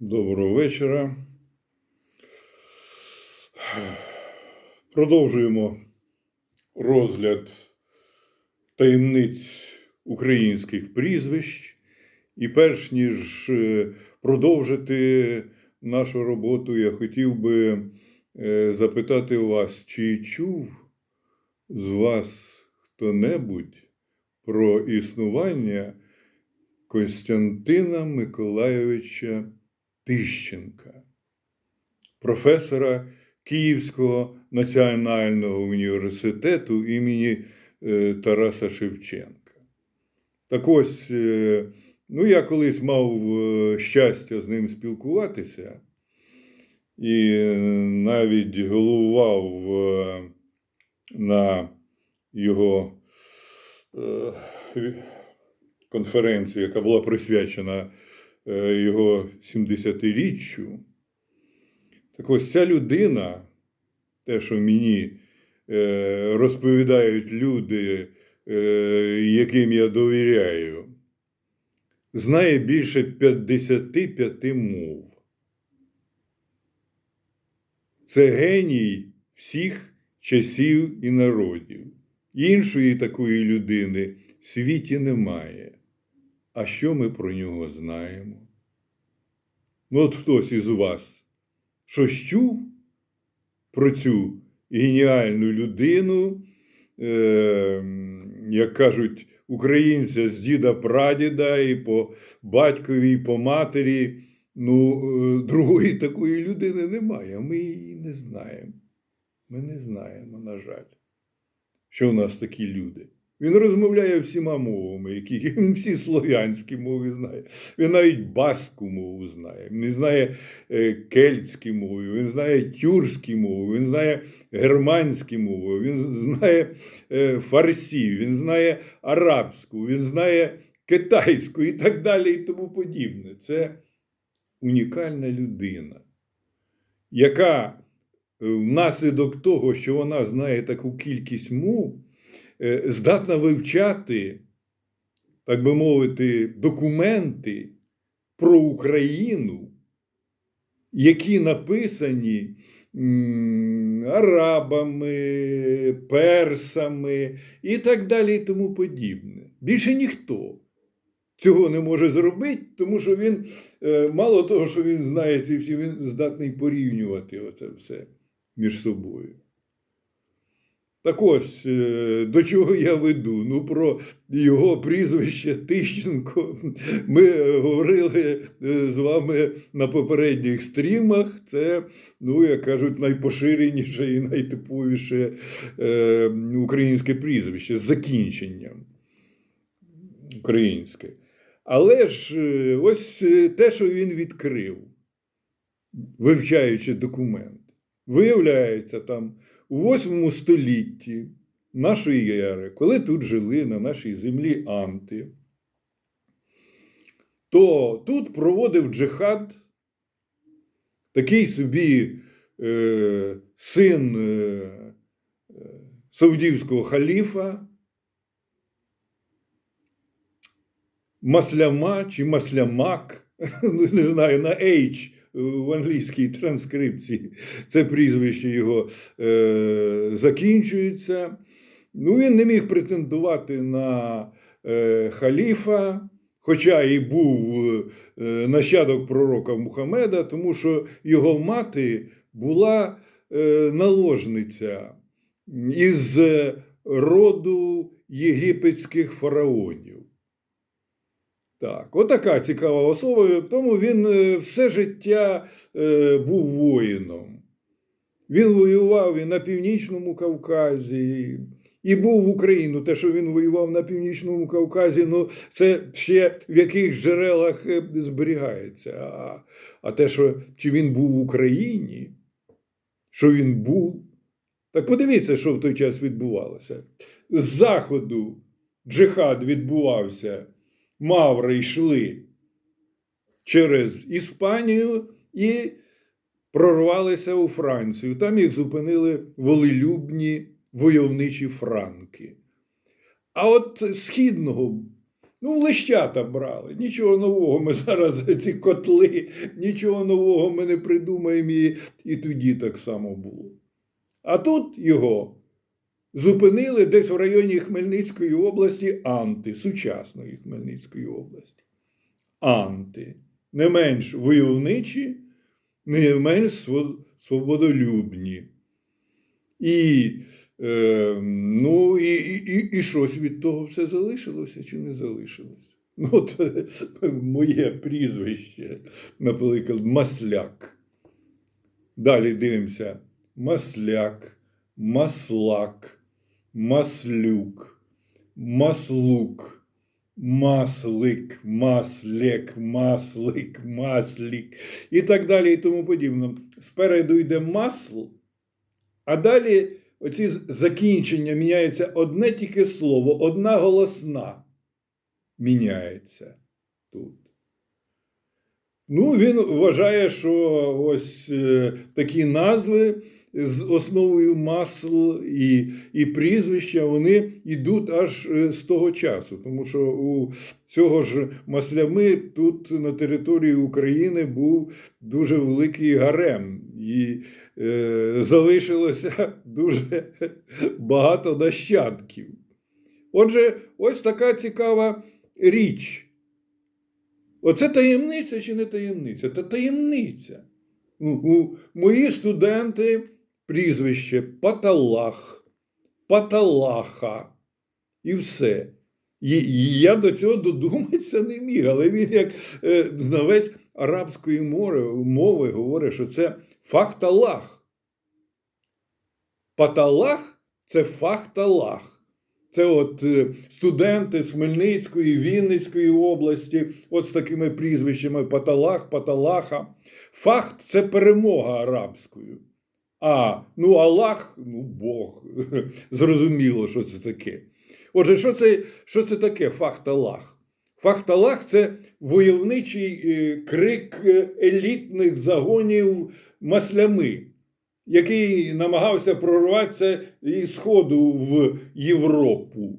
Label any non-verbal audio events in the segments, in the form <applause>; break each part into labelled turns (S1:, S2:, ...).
S1: Доброго вечора. Продовжуємо розгляд таємниць українських прізвищ. І перш ніж е, продовжити нашу роботу, я хотів би е, запитати вас, чи чув з вас хто-небудь про існування Костянтина Миколайовича Тищенка, професора Київського національного університету імені е, Тараса Шевченка. Так ось, е, ну я колись мав е, щастя з ним спілкуватися і навіть головував на його конференцію, яка була присвячена його 70-річчю. Так ось ця людина, те, що мені е, розповідають люди, е, яким я довіряю, знає більше 55 мов. Це геній всіх часів і народів. Іншої такої людини в світі немає. А що ми про нього знаємо? Ну, от хтось із вас щось чув про цю геніальну людину, е, як кажуть, українця з діда прадіда і по батькові, і по матері. Ну, е, другої такої людини немає. Ми її не знаємо. Ми не знаємо, на жаль, що в нас такі люди. Він розмовляє всіма мовами, які <laughs> всі слов'янські мови знає. Він навіть баску мову знає. Він знає е, кельтські мови, він знає тюркські мови, він знає германські мови, він знає е, фарсі, він знає арабську, він знає китайську і так далі, і тому подібне. Це унікальна людина, яка е, внаслідок того, що вона знає таку кількість мов, здатна вивчати, так би мовити, документи про Україну, які написані арабами, персами і так далі, і тому подібне. Більше ніхто цього не може зробити, тому що він, е, мало того, що він знає ці всі, він здатний порівнювати оце все між собою. Так ось, е, до чого я веду? Ну, про його прізвище Тищенко ми говорили е, з вами на попередніх стрімах. Це, ну, як кажуть, найпоширеніше і найтиповіше е, українське прізвище з закінченням українське. Але ж ось те, що він відкрив, вивчаючи документ, виявляється, там у 8 столітті нашої ери, коли тут жили на нашій землі анти, то тут проводив джихад такий собі е, син е, е, саудівського халіфа. Масляма чи маслямак, <laughs> не знаю, на H в англійській транскрипції це прізвище його е, закінчується. Ну, він не міг претендувати на е, халіфа, хоча і був е, нащадок пророка Мухаммеда, тому що його мати була е, наложниця із роду єгипетських фараонів. Так, отака цікава особа, тому він е, все життя е, був воїном. Він воював і на Північному Кавказі, і був в Україну. Те, що він воював на Північному Кавказі, ну це ще в яких джерелах е, зберігається. А, а те, що чи він був в Україні, що він був. Так подивіться, що в той час відбувалося. З заходу джихад відбувався маври йшли через Іспанію і прорвалися у Францію. Там їх зупинили волелюбні войовничі франки. А от східного Ну, в лещата брали. Нічого нового ми <laughs> зараз ці котли, нічого нового ми не придумаємо, і, і тоді так само було. А тут його зупинили десь в районі Хмельницької області анти, сучасної Хмельницької області. Анти. Не менш войовничі, не менш свободолюбні. І, е, ну, і, і, і, щось від того все залишилося чи не залишилося? Ну, от <laughs> моє прізвище, наприклад, Масляк. Далі дивимося: Масляк, Маслак, Маслюк, Маслук, Маслик, Маслек, Маслик, Маслік і так далі, і тому подібне. Спереду йде масл, а далі оці закінчення міняється одне тільки слово, одна голосна міняється тут. Ну, він вважає, що ось е, такі назви з основою масл і, і прізвища вони йдуть аж е, з того часу. Тому що у цього ж маслями тут на території України був дуже великий гарем. І е, залишилося <laughs> дуже багато нащадків. Отже, ось така цікава річ. Оце таємниця чи не таємниця? Та таємниця. У, у мої студенти прізвище Паталах, Паталаха і все. І, і я до цього додуматися не міг, але він, як е, знавець арабської мови, мови, говорить, що це фахталах. Паталах це фахталах. Це от е, студенти з Хмельницької, Вінницької області, от з такими прізвищами Паталах, Паталаха. Фахт це перемога арабською. А ну Аллах, ну Бог. <laughs> Зрозуміло, що це таке. Отже, що це, що це таке фахт Аллах? Фахт Аллах – це войовничий е, крик е, елітних загонів маслями, який намагався прорватися із Сходу в Європу.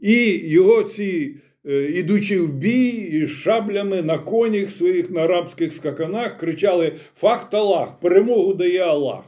S1: І його ці, ідучи в бій із шаблями на конях своїх на арабських скаканах, кричали Фахт Аллах, перемогу дає Аллах.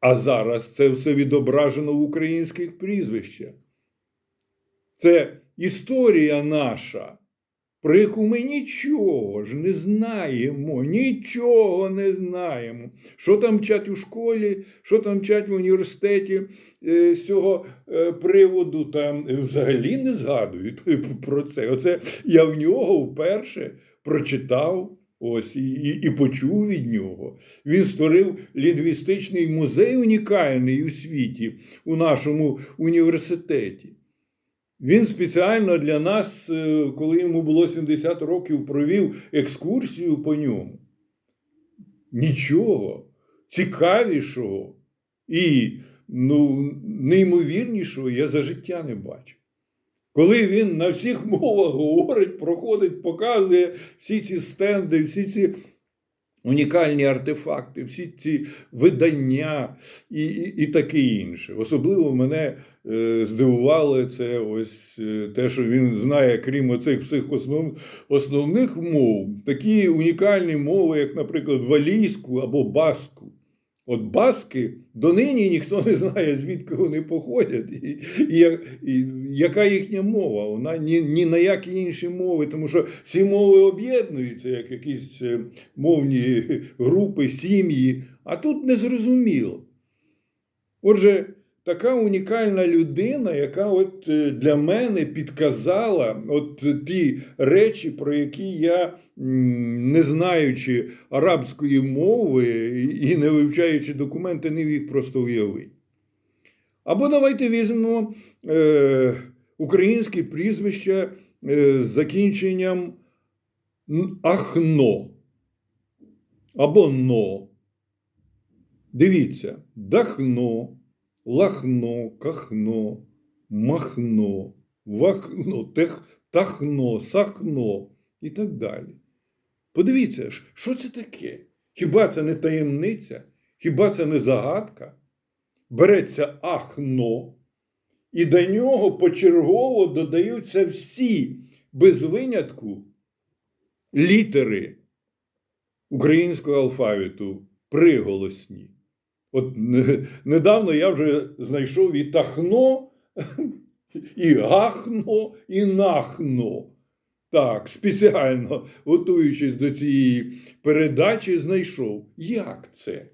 S1: А зараз це все відображено в українських прізвищах. Це історія наша, про яку ми нічого ж не знаємо, нічого не знаємо. Що там вчать у школі, що там вчать в університеті е, з цього е, приводу, там е, взагалі не згадують про це. Оце я в нього вперше прочитав. Ось і, і, і почув від нього. Він створив лінгвістичний музей унікальний у світі, у нашому університеті. Він спеціально для нас, е, коли йому було 70 років, провів екскурсію по ньому. Нічого цікавішого і ну, неймовірнішого я за життя не бачив. Коли він на всіх мовах говорить, проходить, показує всі ці стенди, всі ці унікальні артефакти, всі ці видання і, і, і таке інше. Особливо мене е, здивувало це ось е, те, що він знає, крім оцих всіх основ, основних мов, такі унікальні мови, як, наприклад, валійську або баску. От баски донині ніхто не знає, звідки вони походять, і, і, і яка їхня мова. Вона ні, ні на які інші мови, тому що всі мови об'єднуються, як якісь е, мовні групи, сім'ї, а тут незрозуміло. Отже, така унікальна людина, яка от е, для мене підказала от ті речі, про які я, не знаючи арабської мови і не вивчаючи документи, не міг просто уявити. Або давайте візьмемо е, українське прізвище е, з закінченням Ахно або Но. Дивіться, Дахно, Лахно, Кахно, Махно, Вахно, тех, Тахно, Сахно і так далі. Подивіться, що це таке? Хіба це не таємниця? Хіба це не загадка? Береться Ахно І до нього почергово додаються всі, без винятку, літери українського алфавіту приголосні. От <laughs> недавно я вже знайшов і тахно, і гахно, і нахно. Так, спеціально готуючись до цієї передачі, знайшов. Як це?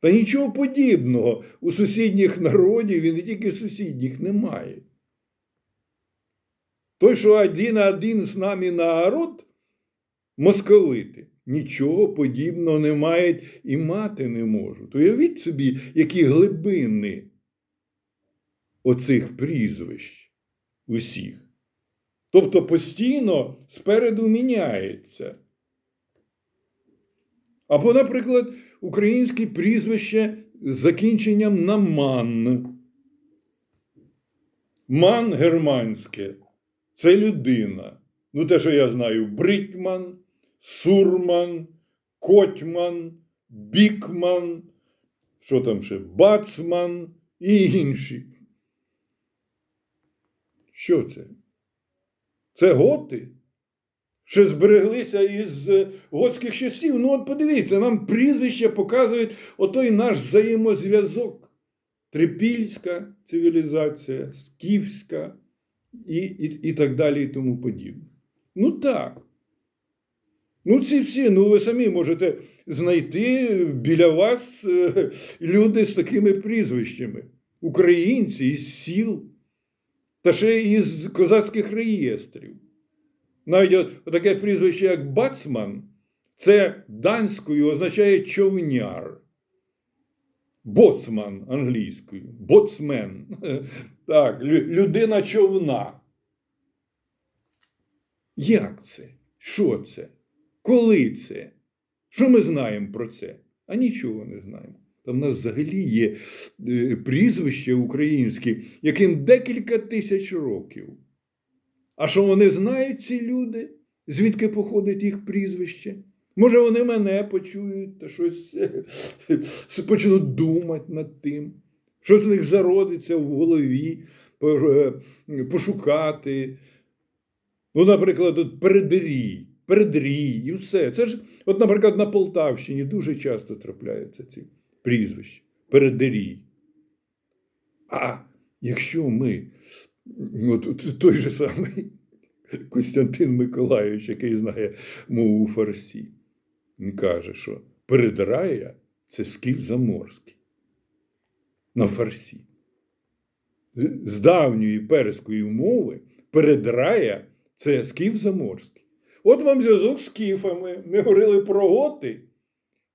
S1: Та нічого подібного у сусідніх народів і не тільки сусідніх немає. Той, що один один з нами народ, московити, нічого подібного не мають і мати не можуть. Уявіть собі, які глибини оцих прізвищ усіх. Тобто постійно спереду міняється. Або, наприклад, українське прізвище з закінченням на ман. Ман германське це людина. Ну, те, що я знаю, Бритман, Сурман, Котьман, Бікман, що там ще, Бацман і інші. Що це? Це готи? Ще збереглися із е, готських часів. Ну, от подивіться, нам прізвище показують отой наш взаємозв'язок. Трипільська цивілізація, скіфська і, і, і так далі, і тому подібне. Ну так. Ну, ці всі, ну ви самі можете знайти біля вас е, люди з такими прізвищами. Українці із сіл, та ще із козацьких реєстрів. Навіть от таке прізвище, як Бацман, це данською означає човняр. Боцман англійською, боцмен. <laughs> Так, людина човна. Як це? Що це? Коли це? Що ми знаємо про це? А нічого не знаємо. Там в нас взагалі є е, прізвище українське, яким декілька тисяч років. А що вони знають, ці люди, звідки походить їх прізвище? Може, вони мене почують та щось <laughs> почнуть думати над тим, що з них зародиться в голові, е, пошукати. Ну, наприклад, от передрій, передрій і все. Це ж, от, наприклад, на Полтавщині дуже часто трапляються ці прізвища. Передрій. А якщо ми, от той же самий Костянтин Миколайович, який знає мову фарсі, він каже, що передрая це скіф заморський на фарсі. З давньої перської мови передрая це скіф заморський. От вам зв'язок з скіфами. Ми говорили про готи,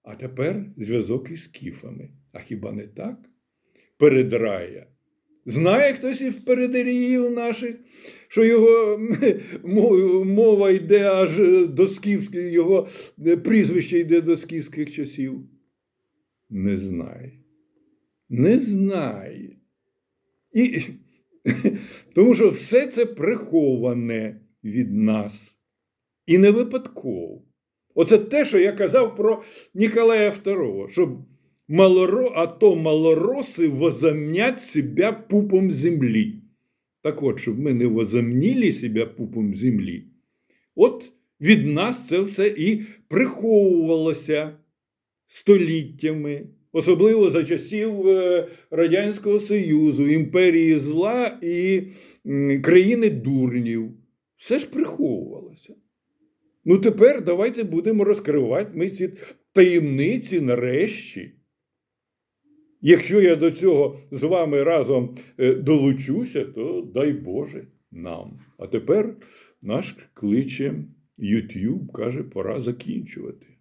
S1: а тепер зв'язок із скіфами. А хіба не так? Передрая. Знає хтось із передеріїв наших, що його мова йде аж до скіфських, його прізвище йде до скіфських часів? Не знає. Не знає. І, <laughs> тому що все це приховане від нас. І не випадково. Оце те, що я казав про Ніколая II, що малоро, а то малороси возомнять себя пупом землі. Так от, щоб ми не возомніли себе пупом землі, от від нас це все і приховувалося століттями, особливо за часів е, Радянського Союзу, імперії зла і країни дурнів. Все ж приховувалося. Ну тепер давайте будемо розкривати ми ці таємниці нарешті. Якщо я до цього з вами разом е, долучуся, то дай Боже нам. А тепер наш кличе YouTube, каже, пора закінчувати.